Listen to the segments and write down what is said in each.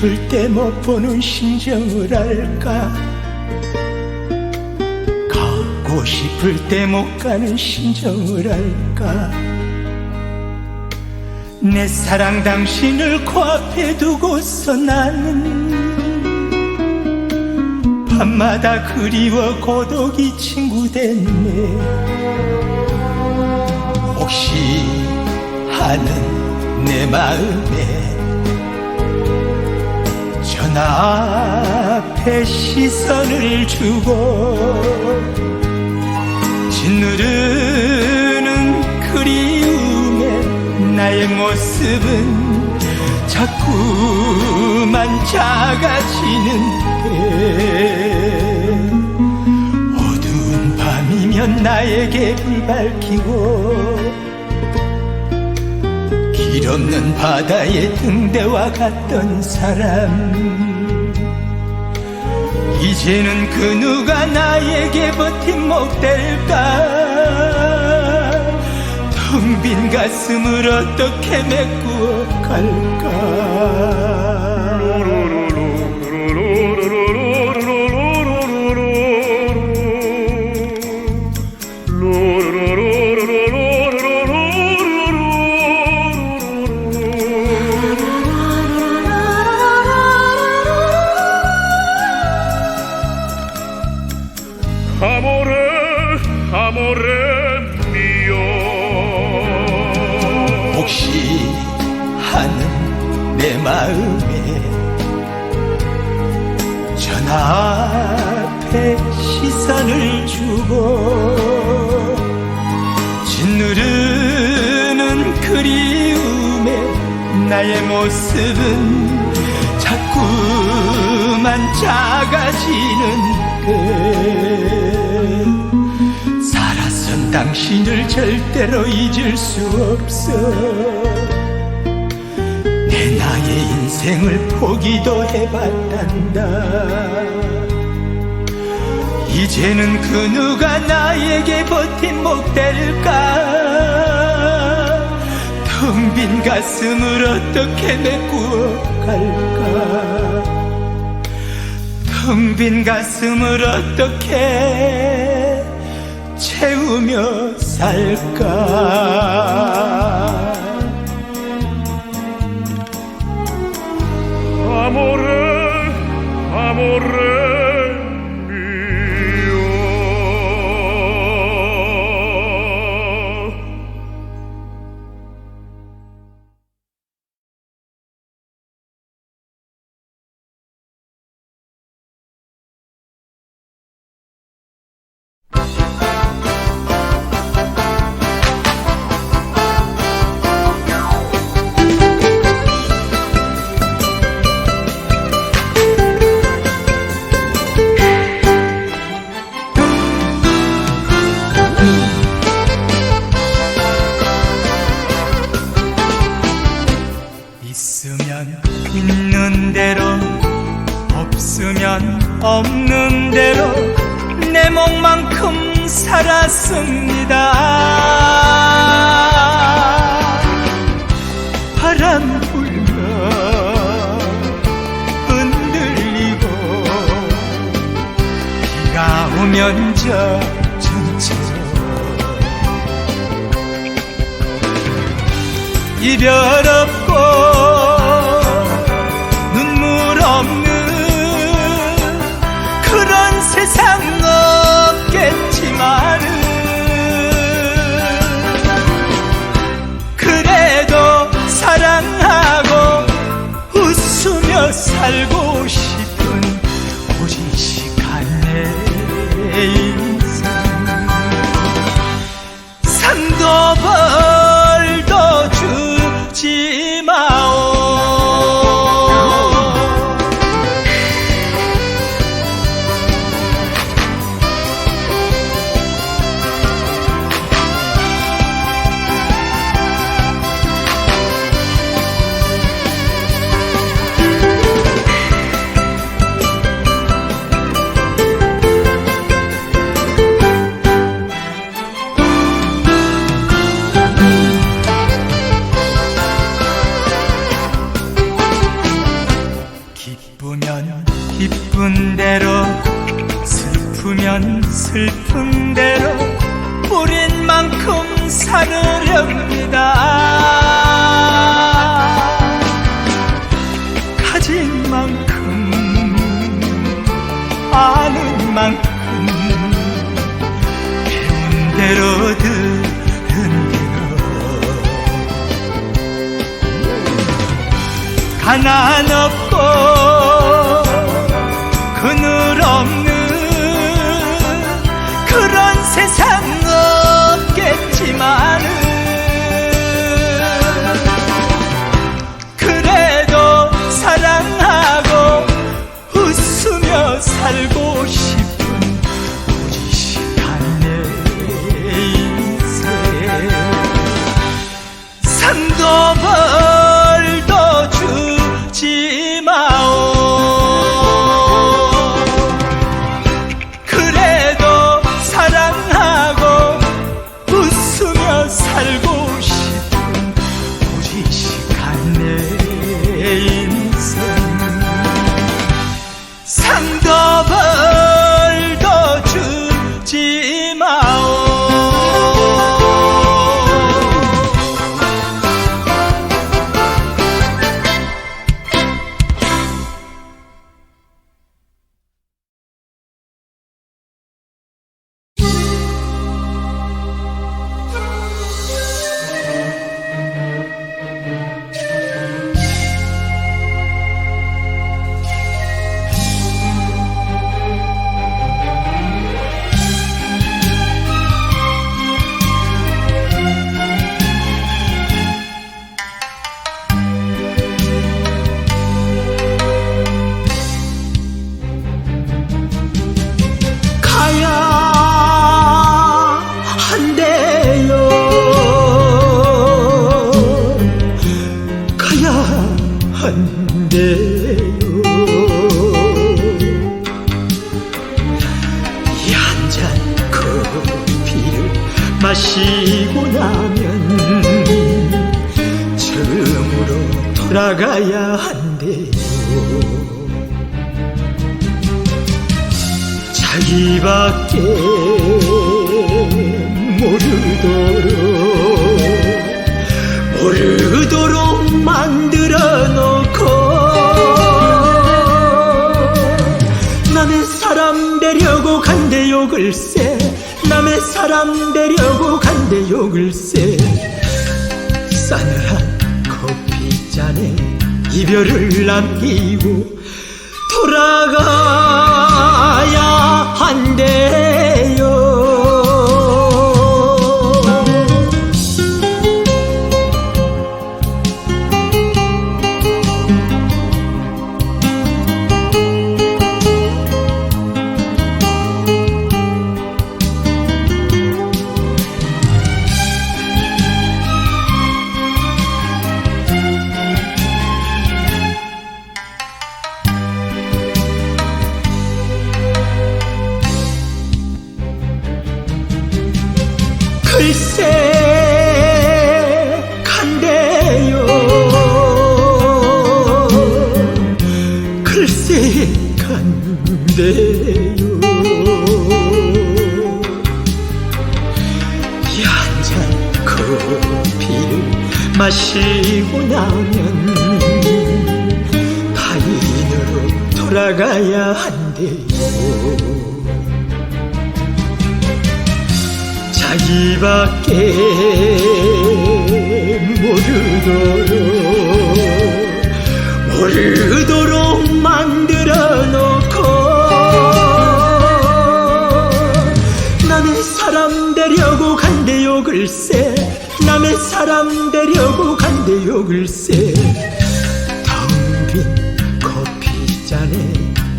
싶을 때 못 보는 심정을 알까 가고 싶을 때 못 가는 심정을 알까? 내 사랑 당신을 코앞에 두고서 나는 밤마다 그리워 고독이 친구 됐네. 혹시 하는 내 마음에 전화 앞에 시선을 주고 짓누르는 그리움에 나의 모습은 자꾸만 작아지는데 어두운 밤이면 나에게 불 밝히고 길 없는 바다의 등대와 같던 사람. 이제는 그 누가 나에게 버팀목 될까? 텅 빈 가슴을 어떻게 메꾸어 갈까 혹시 하는 내 마음에 전화 앞에 시선을 주고 짓누르는 그리움에 나의 모습은 자꾸만 작아지는 그 당신을 절대로 잊을 수 없어. 내 나의 인생을 포기도 해봤단다. 이제는 그 누가 나에게 버팀목 될까? 텅 빈 가슴을 어떻게 메꾸어 갈까? 텅 빈 가슴을 어떻게 채우며 살까? Amore, 살았습니다. 바람 불며 흔들리고 비가 오면 젖은채로 이별 없고 살고 슬프면 슬픈 대로 뿌린 만큼 살으렵니다. 가진 만큼 아는 만큼 배운 대로 들은 대로. 가난 없고 자기밖에 모르도록 모르도록 만들어 놓고 남의 사람 되려고 간대요 글쎄 남의 사람 되려고 간대요 글쎄. 싸늘한 커피잔에 이별을 남기고 돌아가야 한 간대요. 이한잔 커피를 마시고 나면 타인으로 돌아가야 한대요. 자기밖에 모르도록 모르도록 글쎄 남의 사람 되려고 간대요 글쎄. 텅빈 커피잔에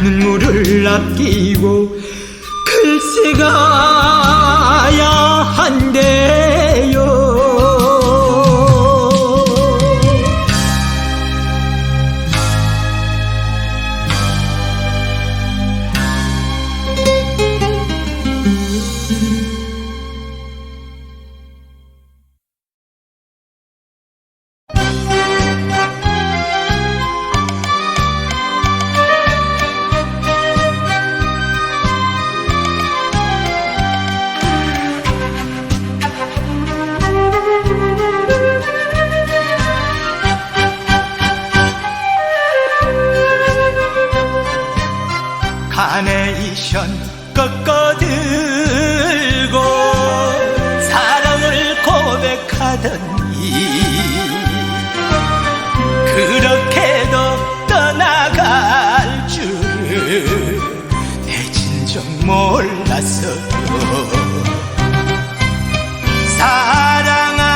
눈물을 남기고 글쎄 가야 한대요 몰랐어요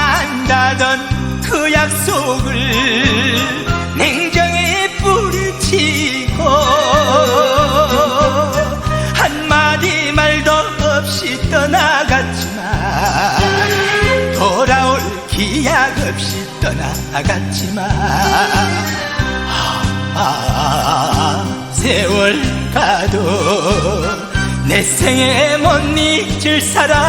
사랑한다던 그 약속을 냉정히 뿌리치고 한마디 말도 없이 떠나갔지만 돌아올 기약 없이 떠나갔지만 아, 세월 가도 내 생에 못 잊을 사람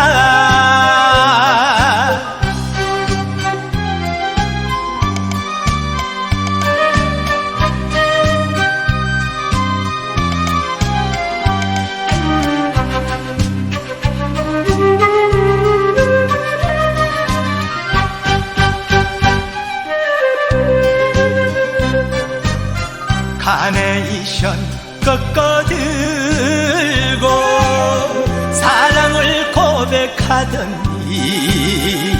하더니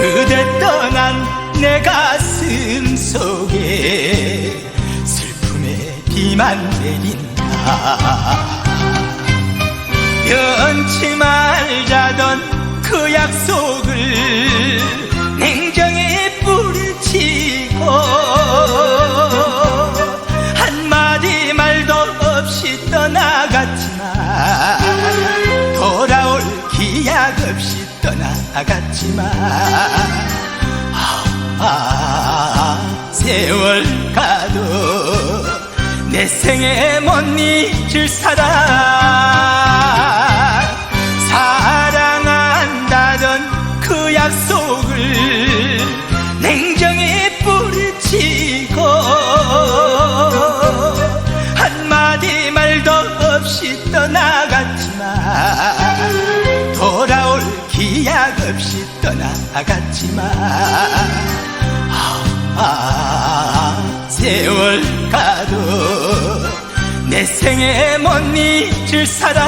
그대 떠난 내 가슴 속에 슬픔의 비만 내린다. 변치 말자던 그 약속을 나갔지만 아, 아, 세월 가도 내 생에 못 잊을 사랑 없이 떠나갔지만 아, 세월 가도 내 생에 못 잊을 사랑